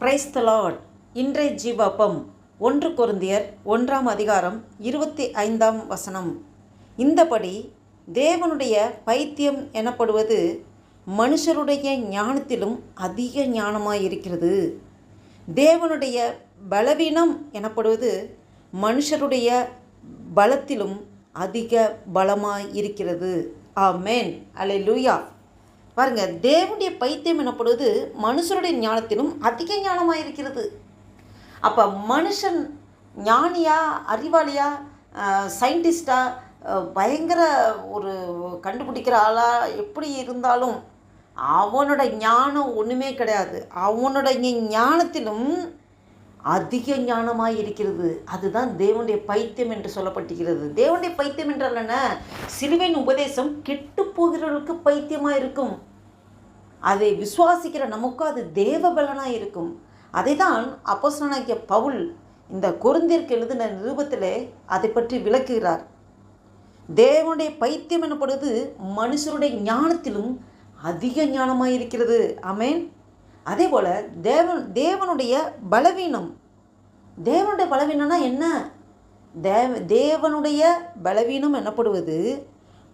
Praise the Lord இன்றைய ஜீவப்பம் ஒன்று குருந்தியர் ஒன்றாம் அதிகாரம் இருபத்தி ஐந்தாம் வசனம். இந்தபடி தேவனுடைய பைத்தியம் எனப்படுவது மனுஷருடைய ஞானத்திலும் அதிக ஞானமாயிருக்கிறது. தேவனுடைய பலவீனம் எனப்படுவது மனுஷருடைய பலத்திலும் அதிக பலமாக இருக்கிறது அலை லூயா பாருங்க தேவனுடைய பைத்தியம் எனப்படுவது மனுஷருடைய ஞானத்திலும் அதிக ஞானமாக இருக்கிறது அப்போ மனுஷன் ஞானியா அறிவாளியா சயின்டிஸ்டா பயங்கர ஒரு கண்டுபிடிக்கிற ஆளாக எப்படி இருந்தாலும் அவனோட ஞானம் ஒன்றுமே கிடையாது. அவனோட ஞானத்திலும் அதிக ஞானமாக இருக்கிறது அதுதான் தேவனுடைய பைத்தியம் என்று சொல்லப்பட்டிருக்கிறது. தேவனுடைய பைத்தியம் என்றால் என்ன? சிலுவையின் உபதேசம் கெட்டு போகிறவர்களுக்கு பைத்தியமாக இருக்கும் அதை விசுவாசிக்கிற நமக்கும் அது தேவ பலனாக இருக்கும். அதை தான் அப்போசனாகிய பவுல் இந்த கொருந்திற்கு எழுதின நிருபத்தில் அதை பற்றி விளக்குகிறார். தேவனுடைய பைத்தியம் எனப்படுவது மனுஷருடைய ஞானத்திலும் அதிக ஞானமாக இருக்கிறது அமேன் அதே போல் தேவன் தேவனுடைய பலவீனம். தேவனுடைய பலவீனம்னா என்ன? தேவ தேவனுடைய பலவீனம் எனப்படுவது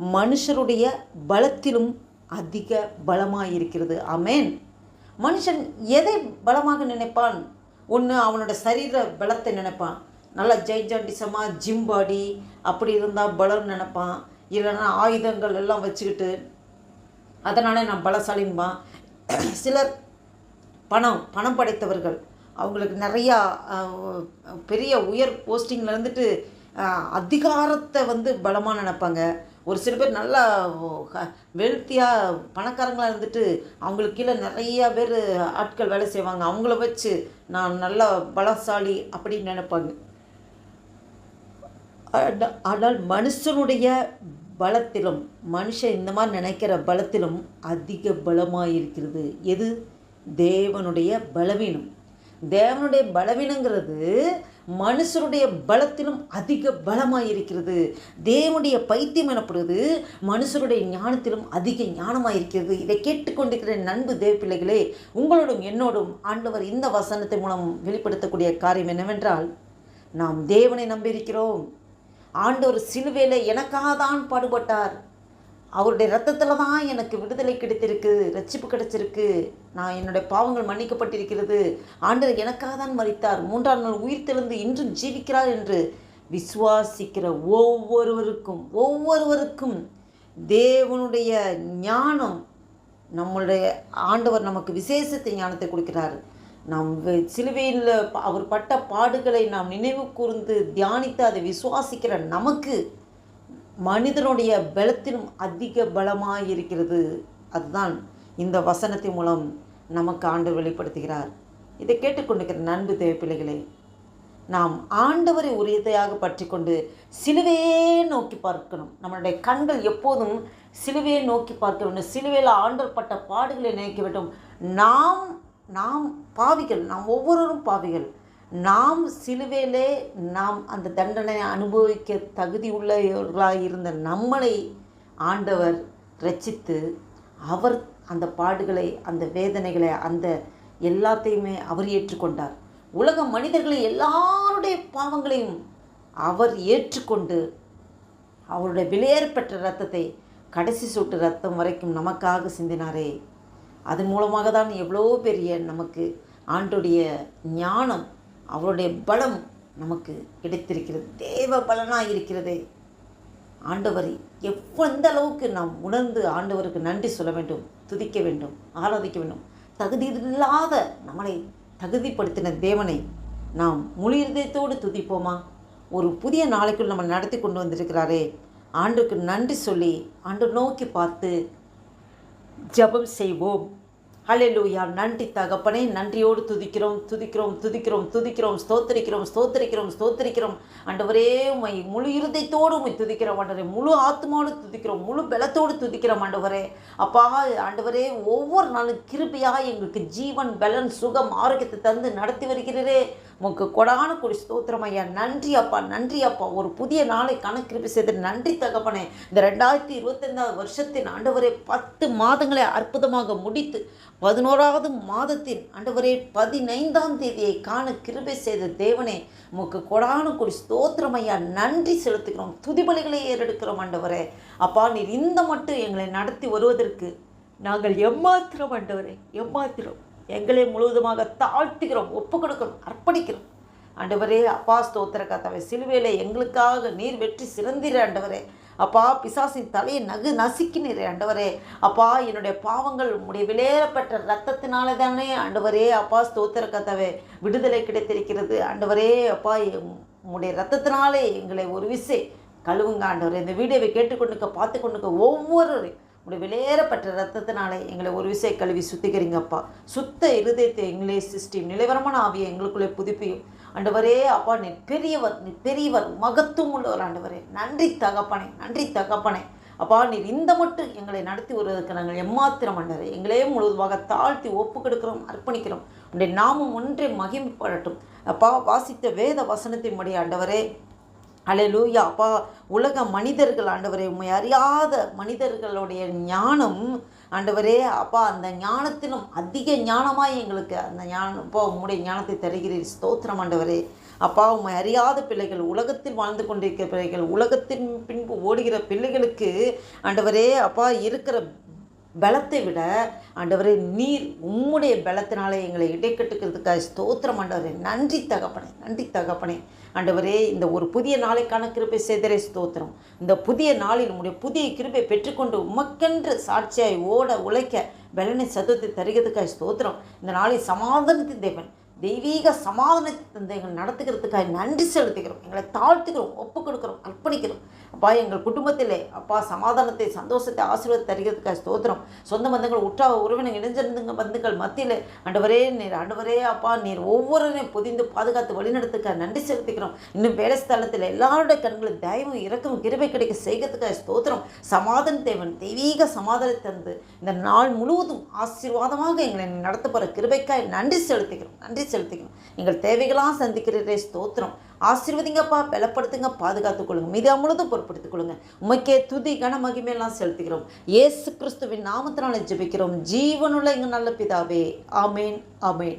மனுஷருடைய பலத்திலும் அதிக பலமாக இருக்கிறது அமேன் மனுஷன் எதை பலமாக நினைப்பான்? ஒன்று அவனோட சரீர பலத்தை நினைப்பான். நல்லா ஜெய்ஜாண்டிசமாக ஜிம் பாடி அப்படி இருந்தால் பலம் நினைப்பான். இல்லைன்னா ஆயுதங்கள் எல்லாம் வச்சுக்கிட்டு அதனால் நான் பலசாலின்பான் சிலர் பணம் பணம் படைத்தவர்கள். அவங்களுக்கு நிறையா பெரிய உயர் போஸ்டிங்கில் இருந்துட்டு அதிகாரத்தை வந்து பலமாக நினைப்பாங்க. ஒரு சில பேர் நல்லா வெல்த்தியாக பணக்காரங்களாக இருந்துட்டு அவங்களுக்கு கீழே நிறையா பேர் ஆட்கள் வேலை செய்வாங்க. அவங்கள வச்சு நான் நல்லா பலசாலி அப்படின்னு நினைப்பாங்க. ஆனால் மனுஷனுடைய பலத்திலும் மனுஷன் இந்த மாதிரி நினைக்கிற பலத்திலும் அதிக பலமாக இருக்கிறது. எது? தேவனுடைய பலவீனம். தேவனுடைய பலவீனங்கிறது மனுஷருடைய பலத்திலும் அதிக பலமாக இருக்கிறது தேவனுடைய பைத்தியம் எனப்படுவது மனுஷருடைய ஞானத்திலும் அதிக ஞானமாக இருக்கிறது இதை கேட்டுக்கொண்டிருக்கிற நண்பு தேவ பிள்ளைகளே உங்களோடும் என்னோடும் ஆண்டவர் இந்த வசனத்தை மூலம் வெளிப்படுத்தக்கூடிய காரியம் என்னவென்றால் நாம் தேவனை நம்பியிருக்கிறோம். ஆண்டவர் சிலுவையில் எனக்காக தான் பாடுபட்டார். அவருடைய ரத்தத்தில் தான் எனக்கு விடுதலை கிடைத்திருக்கு ரட்சிப்பு கிடைச்சிருக்கு. நான் என்னுடைய பாவங்கள் மன்னிக்கப்பட்டிருக்கிறது. ஆண்டவர் எனக்காக தான் மறித்தார் மூன்றாம் நாள் உயிர் தெளிந்து இன்றும் ஜீவிக்கிறார் என்று விசுவாசிக்கிற ஒவ்வொருவருக்கும் ஒவ்வொருவருக்கும் தேவனுடைய ஞானம் நம்மளுடைய ஆண்டவர் நமக்கு விசேஷத்தை ஞானத்தை கொடுக்கிறார். நாம் சிலுவையில் அவர் பட்ட பாடுகளை நாம் நினைவு கூர்ந்து தியானித்து அதை விசுவாசிக்கிற நமக்கு மனிதனுடைய பலத்திலும் அதிக பலமாக இருக்கிறது அதுதான் இந்த வசனத்தின் மூலம் நமக்கு ஆண்டு வெளிப்படுத்துகிறார். இதை கேட்டுக்கொண்டிருக்கிற நண்பு தேவ பிள்ளைகளே நாம் ஆண்டவரை உரியதையாக பற்றி கொண்டு சிலுவையே நோக்கி பார்க்கணும். நம்மளுடைய கண்கள் எப்போதும் சிலுவையை நோக்கி பார்க்க வேண்டும் சிலுவையில் ஆண்டவர் பட்ட பாடுகளை நினைக்க வேண்டும் நாம் நாம் பாவிகள் நாம் ஒவ்வொருவரும் பாவிகள். நாம் சிலுவையிலே நாம் அந்த தண்டனை அனுபவிக்க தகுதி உள்ளவர்களாக இருந்த நம்மளை ஆண்டவர் ரச்சித்து அவர் அந்த பாடுகளை அந்த வேதனைகளை அந்த எல்லாத்தையுமே அவர் ஏற்றுக்கொண்டார். உலக மனிதர்களை எல்லாருடைய பாவங்களையும் அவர் ஏற்றுக்கொண்டு அவருடைய விலையேற்பெற்ற ரத்தத்தை கடைசி சொட்டு ரத்தம் வரைக்கும் நமக்காக சிந்தினாரே. அதன் மூலமாக தான் எவ்வளோ பெரிய நமக்கு ஆண்டுடைய ஞானம் அவருடைய பலம் நமக்கு கிடைத்திருக்கிறது. தேவ பலனாக இருக்கிறதே. ஆண்டவர் எவ்வந்த அளவுக்கு நாம் உணர்ந்து ஆண்டவருக்கு நன்றி சொல்ல வேண்டும் துதிக்க வேண்டும் ஆராதிக்க வேண்டும். தகுதி இல்லாத நம்மளை தகுதிப்படுத்தின தேவனை நாம் முழு துதிப்போமா? ஒரு புதிய நாளைக்குள் நம்ம நடத்தி கொண்டு வந்திருக்கிறாரே. ஆண்டுக்கு நன்றி சொல்லி ஆண்டு நோக்கி பார்த்து ஜபம் செய்வோம். ஹலெலூயா நன்றி தகப்பனே நன்றியோடு துதிக்கிறோம் துதிக்கிறோம் துதிக்கிறோம் துதிக்கிறோம் ஸ்தோத்தரிக்கிறோம் ஸ்தோத்தரிக்கிறோம் ஸ்தோத்தரிக்கிறோம். ஆண்டவரே உமை முழு இருதயத்தோடு உமை துதிக்கிறோம் ஆண்டவரே முழு ஆத்மாவோடு துதிக்கிறோம் முழு பலத்தோடு துதிக்கிறோம் ஆண்டவரே. அப்பா ஆண்டவரே ஒவ்வொரு நாளும் கிருபையாக எங்களுக்கு ஜீவன் பலன் சுகம் ஆரோக்கியத்தை தந்து நடத்தி வருகிறீரே. உங்களுக்கு கொடான கொடி ஸ்தோத்திரம் ஐயா. நன்றி அப்பா நன்றி அப்பா. ஒரு புதிய நாளை கணக்கிருப்பு செய்து நன்றி தகப்பனே. இந்த ரெண்டாயிரத்தி இருபத்தைந்தாவது வருஷத்தின் ஆண்டவரே பத்து மாதங்களை அற்புதமாக முடித்து பதினோராவது மாதத்தின் அண்டவரே பதினைந்தாம் தேதியை காண கிருபை செய்த தேவனே உமக்கு கொடானு கொடி ஸ்தோத்திரம் ஐயா. நன்றி செலுத்துகிறோம். துதிபலிகளை ஏறெடுக்கிறோம் ஆண்டவரே. அப்பா நீர் இந்த மட்டும் எங்களை நடத்தி வருவதற்கு நாங்கள் எம்மாத்திரம் ஆண்டவரே எம்மாத்திரம் எங்களை முழுவதுமாக தாழ்த்துகிறோம் ஒப்பு கொடுக்கிறோம் அர்ப்பணிக்கிறோம். ஆண்டவரே அப்பா ஸ்தோத்திர கத்தாவே சிலுவையில் எங்களுக்காக நீர் வெற்றி சிறந்திர ஆண்டவரே. அப்பா பிசாசின் தலையை நகு நசுக்கினீரே ஆண்டவரே. அப்பா என்னுடைய பாவங்கள் உடைய விலையேறப்பட்ட ரத்தத்தினால தானே ஆண்டவரே. அப்பா ஸ்தோத்திர கதவை விடுதலை கிடைத்திருக்கிறது. ஆண்டவரே அப்பா எம்- உம்முடைய ரத்தத்தினாலே எங்களை ஒரு விசை கழுவுங்க ஆண்டவரே. இந்த வீடியோவை கேட்டுக்கொண்டுக்க பார்த்து கொண்டுக்க ஒவ்வொரு உடைய விலையேறப்பட்ட ரத்தத்தினாலே எங்களை ஒரு விசை கழுவி சுத்திக்கிறீங்கப்பா சுத்த இருதயத்தை எங்களே சிஸ்டம் நிலைவரமான ஆவியை எங்களுக்குள்ளே புதுப்பியும். ஆண்டவரே அப்பா நீ பெரியவர் நீ பெரியவர் மகத்துவம் உள்ளவர் ஆண்டவரே. நன்றி தகப்பனே நன்றி தகப்பனே. அப்பா நீர் இந்த மட்டும் எங்களை நடத்தி வருவதற்கு நாங்கள் எம்மாத்திரம் ஆண்டவரே. எங்களே முழுவதுமாக தாழ்த்தி ஒப்பு கொடுக்கிறோம் அர்ப்பணிக்கிறோம். உடைய நாமம் ஒன்றே மகிமைப்படட்டும். அப்பா வாசித்த வேத வசனத்தின் வசனத்தின்படி ஆண்டவரே அலையலூயா அப்பா உலக மனிதர்கள் ஆண்டவரே உண்மை அறியாத மனிதர்களுடைய ஞானம் ஆண்டவரே அப்பா அந்த ஞானத்திலும் அதிக ஞானமாக எங்களுக்கு அந்த ஞானம் அப்பா உம்முடைய ஞானத்தை தருகிறீர். ஸ்தோத்திரம் ஆண்டவரே. அப்பா உண்மை அறியாத பிள்ளைகள் உலகத்தில் வாழ்ந்து கொண்டிருக்கிற பிள்ளைகள் உலகத்தின் பின்பு ஓடுகிற பிள்ளைகளுக்கு ஆண்டவரே அப்பா இருக்கிற பலத்தை விட ஆண்டவரே நீர் உம்முடைய பலத்தினாலே எங்களை இடைக்கட்டுக்கிறதுக்காக ஸ்தோத்திரம் ஆண்டவரே. நன்றி தகப்பனே நன்றி தகப்பனே. ஆண்டவரே இந்த ஒரு புதிய நாளைக்கான கிருப்பை செய்தரே ஸ்தோத்திரம். இந்த புதிய நாளில் உடைய புதிய கிருப்பை பெற்றுக்கொண்டு உமக்கென்று சாட்சியாய் ஓட உழைக்க பலனை சத்தத்தை தருகிறதுக்காக ஸ்தோத்திரம். இந்த நாளை சமாதானத்தின் தேவன் தெய்வீக சமாதானத்தை தந்து நடத்துகிறதுக்காக நன்றி செலுத்துகிறோம். எங்களை தாழ்த்துக்கிறோம் ஒப்பு கொடுக்கிறோம் அர்ப்பணிக்கிறோம். அப்பா எங்கள் குடும்பத்திலே அப்பா சமாதானத்தை சந்தோஷத்தை ஆசீர்வாதம் தருகிறதுக்காக ஸ்தோத்திரம். சொந்த பந்தங்கள் உற்றா உறவினர் இணைஞ்சிருந்துங்க பந்துக்கள் மத்தியில் ஆண்டவரே நீர் ஆண்டவரே அப்பா நீர் ஒவ்வொருவரையும் பொதிந்து பாதுகாத்து வழிநடத்துக்க நன்றி செலுத்துகிறோம் இன்னும் வேலை ஸ்தலத்தில் எல்லாருடைய கண்களும் தயவும் இறக்கம் கிருபை கிடைக்க செய்கிறதுக்காக ஸ்தோத்திரம். சமாதான தேவன் தெய்வீக சமாதானத்தை தந்து இந்த நாள் முழுவதும் ஆசீர்வாதமாக எங்களை நடத்த போகிற கிருபைக்காய் நன்றி செலுத்துகிறோம் நன்றி செலுத்திக்கணும் எங்கள் தேவைகளாக சந்திக்கிறதே ஸ்தோத்திரம். ஆசீர்வதிங்கப்பா பலப்படுத்துங்க பாதுகாத்துக் கொள்ளுங்க. மீது முழுதும் பொறுப்படுத்திக் கொள்ளுங்க. உமைக்கே துதி கன மகிமையெல்லாம் செலுத்துகிறோம். இயேசு கிறிஸ்துவின் நாமத்தினால ஜெபிக்கிறோம். ஜீவனுள்ள எங்கள் நல்ல பிதாவே. ஆமேன் ஆமேன்.